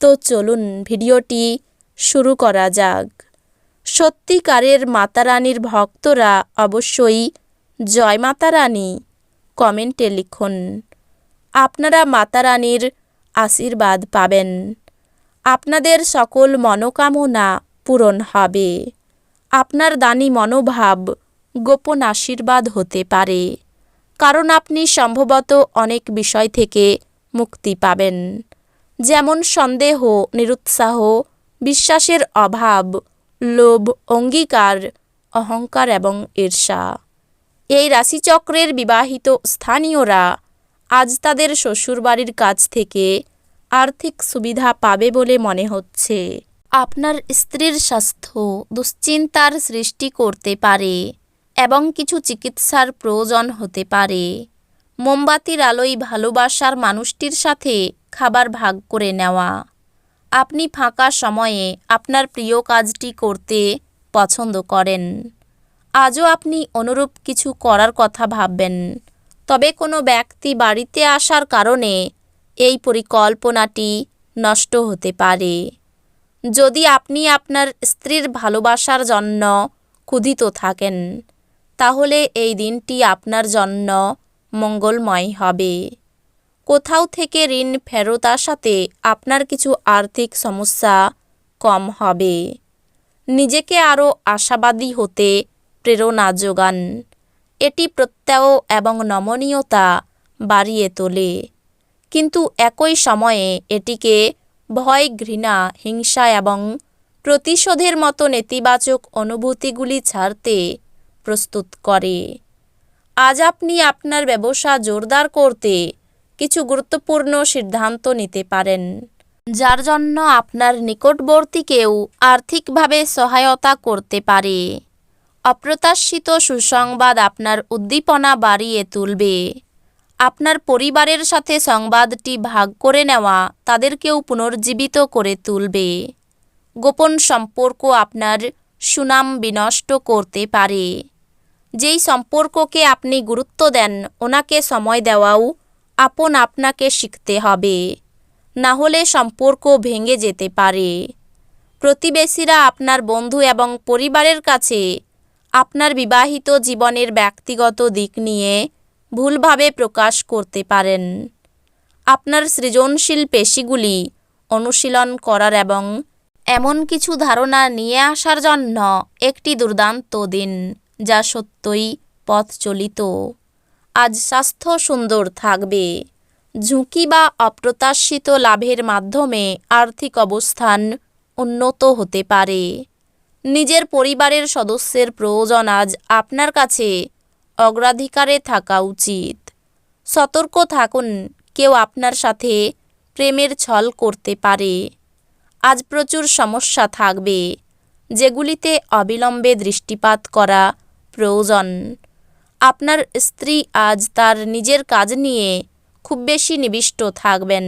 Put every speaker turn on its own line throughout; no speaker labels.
তো চলুন ভিডিওটি শুরু করা যাক। সত্যিকারের মাতারানীর ভক্তরা অবশ্যই জয় মাতারানী কমেন্টে লিখুন। আপনারা মাতারানীর আশীর্বাদ পাবেন। আপনাদের সকল মনোকামনা পূরণ হবে। আপনার দানি মনোভাব গোপন আশীর্বাদ হতে পারে। কারণ আপনি সম্ভবত অনেক বিষয় থেকে মুক্তি পাবেন। যেমন সন্দেহ, নিরুৎসাহ, বিশ্বাসের অভাব, লোভ, অঙ্গীকার, অহংকার এবং ঈর্ষা। এই রাশিচক্রের বিবাহিত স্থানীয়রা আজ তাদের শ্বশুরবাড়ির কাছ থেকে আর্থিক সুবিধা পাবে বলে মনে হচ্ছে। আপনার স্ত্রীর স্বাস্থ্য দুশ্চিন্তার সৃষ্টি করতে পারে এবং কিছু চিকিৎসার প্রয়োজন হতে পারে। মোমবাতির আলোয় ভালোবাসার মানুষটির সাথে খাবার ভাগ করে নেওয়া। আপনি ফাঁকা সময়ে আপনার প্রিয় কাজটি করতে পছন্দ করেন। আজও আপনি অনুরূপ কিছু করার কথা ভাববেন। তবে কোনো ব্যক্তি বাড়িতে আসার কারণে এই পরিকল্পনাটি নষ্ট হতে পারে। যদি আপনি আপনার স্ত্রীর ভালোবাসার জন্য ক্ষুধিত থাকেন, তাহলে এই দিনটি আপনার জন্য মঙ্গলময় হবে। কোথাও থেকে ঋণ ফেরত আসাতে আপনার কিছু আর্থিক সমস্যা কম হবে। নিজেকে আরও আশাবাদী হতে প্রেরণা যোগান। এটি প্রত্যয় এবং নমনীয়তা বাড়িয়ে তোলে। কিন্তু একই সময়ে এটিকে ভয়, ঘৃণা, হিংসা এবং প্রতিশোধের মতো নেতিবাচক অনুভূতিগুলি ছাড়তে প্রস্তুত করে। আজ আপনি আপনার ব্যবসা জোরদার করতে কিছু গুরুত্বপূর্ণ সিদ্ধান্ত নিতে পারেন। যার জন্য আপনার নিকটবর্তী কেউ আর্থিকভাবে সহায়তা করতে পারে। অপ্রত্যাশিত সুসংবাদ আপনার উদ্দীপনা বাড়িয়ে তুলবে। আপনার পরিবারের সাথে সংবাদটি ভাগ করে নেওয়া তাদেরকেও পুনর্জীবিত করে তুলবে। গোপন সম্পর্ক আপনার সুনাম বিনষ্ট করতে পারে। যেই সম্পর্ককে আপনি গুরুত্ব দেন, ওনাকে সময় দেওয়াও আপন আপনাকে শিখতে হবে। না হলে সম্পর্ক ভেঙে যেতে পারে। প্রতিবেশীরা আপনার বন্ধু এবং পরিবারের কাছে আপনার বিবাহিত জীবনের ব্যক্তিগত দিক নিয়ে ভুলভাবে প্রকাশ করতে পারেন। আপনার সৃজনশীল পেশিগুলি অনুশীলন করার এবং এমন কিছু ধারণা নিয়ে আসার জন্য একটি দুর্দান্ত দিন, যা সত্যই পথ চলিত। আজ স্বাস্থ্য সুন্দর থাকবে। ঝুঁকি বা অপ্রত্যাশিত লাভের মাধ্যমে আর্থিক অবস্থান উন্নত হতে পারে। নিজের পরিবারের সদস্যের প্রয়োজন আজ আপনার কাছে অগ্রাধিকারে থাকা উচিত। সতর্ক থাকুন, কেউ আপনার সাথে প্রেমের ছল করতে পারে। আজ প্রচুর সমস্যা থাকবে, যেগুলিতে অবিলম্বে দৃষ্টিপাত করা প্রয়োজন। আপনার স্ত্রী আজ তার নিজের কাজ নিয়ে খুব বেশি নিবিষ্ট থাকবেন,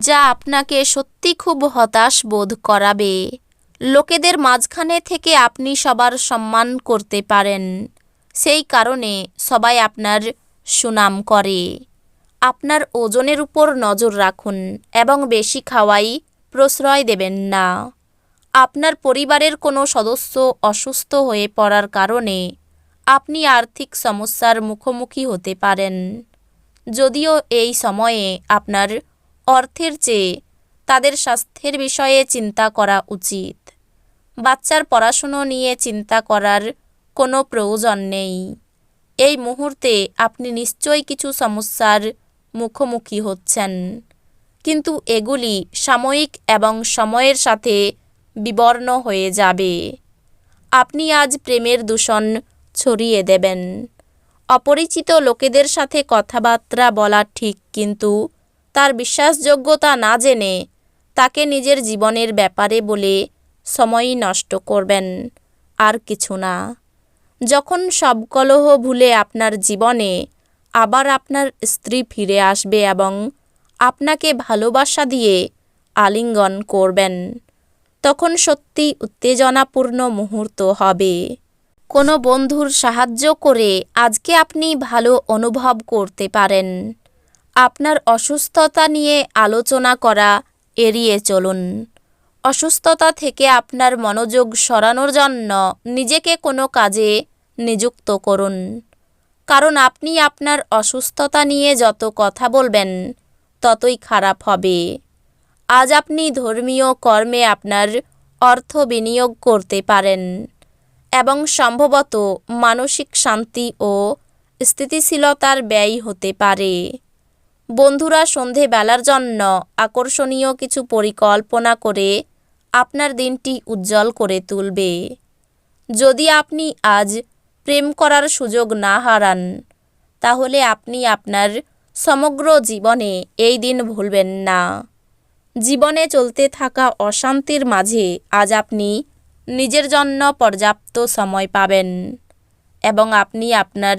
যা আপনাকে সত্যি খুব হতাশ বোধ করাবে। লোকেদের মাঝখানে থেকে আপনি সবার সম্মান করতে পারেন, সেই কারণে সবাই আপনার সুনাম করে। আপনার ওজনের উপর নজর রাখুন এবং বেশি খাওয়াই প্রশ্রয় দেবেন না। আপনার পরিবারের কোনো সদস্য অসুস্থ হয়ে পড়ার কারণে আপনি আর্থিক সমস্যার মুখোমুখি হতে পারেন। যদিও এই সময়ে আপনার অর্থের চেয়ে তাদের স্বাস্থ্যের বিষয়ে চিন্তা করা উচিত। বাচ্চার পড়াশুনো নিয়ে চিন্তা করার কোনো প্রয়োজন নেই। এই মুহূর্তে আপনি নিশ্চয়ই কিছু সমস্যার মুখোমুখি হচ্ছেন। কিন্তু এগুলি সাময়িক এবং সময়ের সাথে বিবর্ণ হয়ে যাবে। আপনি আজ প্রেমের দূষণ ছড়িয়ে দেবেন। অপরিচিত লোকেদের সাথে কথাবার্তা বলা ঠিক, কিন্তু তার বিশ্বাসযোগ্যতা না জেনে তাকে নিজের জীবনের ব্যাপারে বলে সময়ই নষ্ট করবেন আর কিছু না। যখন সব কলহ ভুলে আপনার জীবনে আবার আপনার স্ত্রী ফিরে আসবে এবং আপনাকে ভালোবাসা দিয়ে আলিঙ্গন করবেন, তখন সত্যি উত্তেজনাপূর্ণ মুহূর্ত হবে। কোনো বন্ধুর সাহায্য করে আজকে আপনি ভালো অনুভব করতে পারেন। আপনার অসুস্থতা নিয়ে আলোচনা করা, এড়িয়ে চলুন। অসুস্থতা থেকে আপনার মনোযোগ সরানোর জন্য নিজেকে কোনো কাজে নিযুক্ত করুন। কারণ আপনি আপনার অসুস্থতা নিয়ে যত কথা বলবেন, ততই খারাপ হবে। আজ আপনি ধর্মীয় কর্মে আপনার অর্থ বিনিয়োগ করতে পারেন। এবং সম্ভবত মানসিক শান্তি ও স্থিতিশীলতার ব্যয় হতে পারে। বন্ধুরা, সন্ধেবেলার জন্য আকর্ষণীয় কিছু পরিকল্পনা করে আপনার দিনটি উজ্জ্বল করে তুলবে। যদি আপনি আজ প্রেম করার সুযোগ না হারান, তাহলে আপনি আপনার সমগ্র জীবনে এই দিন ভুলবেন না। জীবনে চলতে থাকা অশান্তির মাঝে আজ আপনি নিজের জন্য পর্যাপ্ত সময় পাবেন এবং আপনি আপনার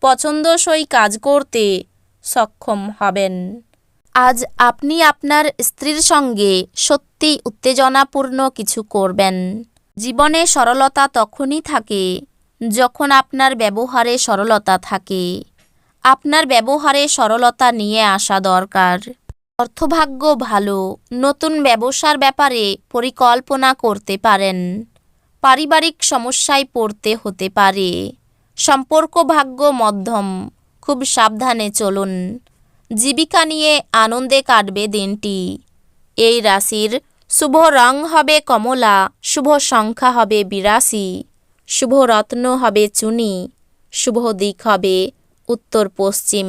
পছন্দসই কাজ করতে সক্ষম হবেন। আজ আপনি আপনার স্ত্রীর সঙ্গে সত্যি উত্তেজনাপূর্ণ কিছু করবেন। জীবনে সরলতা তখনই থাকে যখন আপনার ব্যবহারে সরলতা থাকে। আপনার ব্যবহারে সরলতা নিয়ে আসা দরকার। অর্থভাগ্য ভালো, নতুন ব্যবসার ব্যাপারে পরিকল্পনা করতে পারেন। পারিবারিক সমস্যায় পড়তে হতে পারে। সম্পর্ক ভাগ্য মধ্যম, খুব সাবধানে চলুন। জীবিকা নিয়ে আনন্দে কাটবে দিনটি। এই রাশির শুভ রং হবে কমলা, শুভ সংখ্যা হবে বিরাশি, শুভ রত্ন হবে চুনি, শুভ দিক হবে উত্তর পশ্চিম।